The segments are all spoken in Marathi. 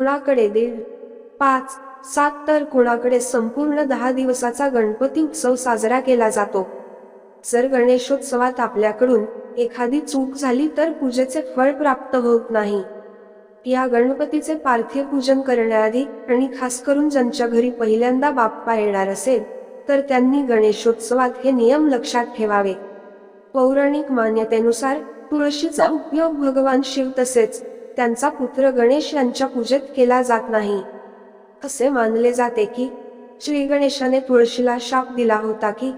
कुणाकडे दीड पाच सात तर कुणाकडे संपूर्ण दहा दिवसाचा गणपती उत्सव साजरा केला जातो. जर गणेशोत्सवात आपल्याकडून एखादी चूक झाली तर पूजेचे फळ प्राप्त होत नाही. या गणपतीचे पार्थिव पूजन करण्याआधी आणि खास करून ज्यांच्या घरी पहिल्यांदा बाप्पा येणार असेल तर त्यांनी गणेशोत्सवात हे नियम लक्षात ठेवावे. पौराणिक मान्यतेनुसार तुळशीचा उपयोग भगवान शिव तसेच त्यांचा पुत्र गणेश यांच्या पूजेत केला जात नाही. असे मानले जाते की श्री गणेशाने तुळशीला शाप दिला होता की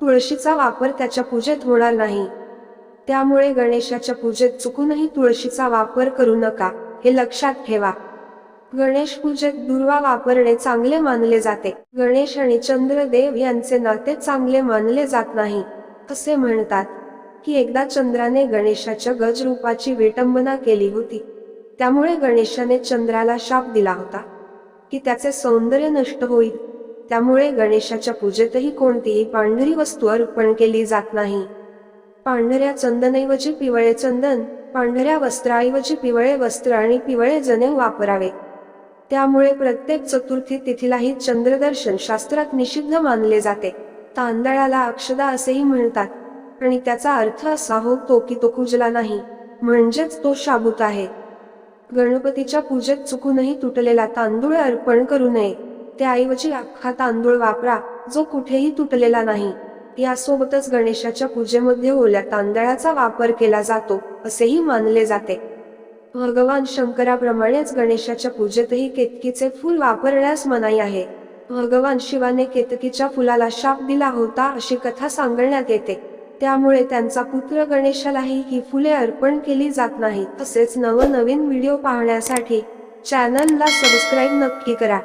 तुळशीचा वापर त्याच्या पूजेत होणार नाही. त्यामुळे गणेशाच्या पूजेत चुकूनही तुळशीचा वापर करू नका हे लक्षात ठेवा. गणेश पूजेत दुर्वा वापरणे चांगले मानले जाते. गणेश आणि चंद्रदेव यांचे नाते चांगले मानले जात नाही असे म्हणतात की एकदा चंद्राने गणेशाच्या गजरूपाची विटंबना केली होती. त्यामुळे गणेशाने चंद्राला शाप दिला होता. की त्याचे सौंदर्य नष्ट होईल. त्यामुळे गणेशाच्या पूजेतही कोणतीही पांढरी वस्तू अर्पण केली जात नाही. पांढऱ्या चंदनऐवजी पिवळे चंदन पांढऱ्या वस्त्राऐवजी पिवळे वस्त्र आणि पिवळे जने वापरावे. त्यामुळे प्रत्येक चतुर्थी तिथीलाही चंद्रदर्शन शास्त्रात निषिद्ध मानले जाते. तांदळाला अक्षदा असेही म्हणतात. आणि त्याचा अर्थ असा होतो की तो कुजला नाही. म्हणजेच तो शाबूत आहे. गणपतीच्या पूजेत चुकूनही तुटलेला तांदूळ अर्पण करू नये. त्याऐवजी अख्खा तांदूळ वापरा जो कुठेही तुटलेला नाही. यासोबतच गणेशाच्या पूजेमध्ये ओल्या तांदळाचा वापर केला जातो असेही मानले जाते. भगवान शंकराप्रमाणेच गणेशाच्या पूजेतही केतकीचे फूल वापरण्यास मनाई आहे. भगवान शिवाने केतकीच्या फुलाला शाप दिला होता अशी कथा सांगण्यात येते. त्यामुळे त्यांचा पुत्र गणेशालाही ही फुले अर्पण केली जात नाहीत. तसेच नवनवीन व्हिडिओ पाहण्यासाठी चॅनलला सबस्क्राईब नक्की करा.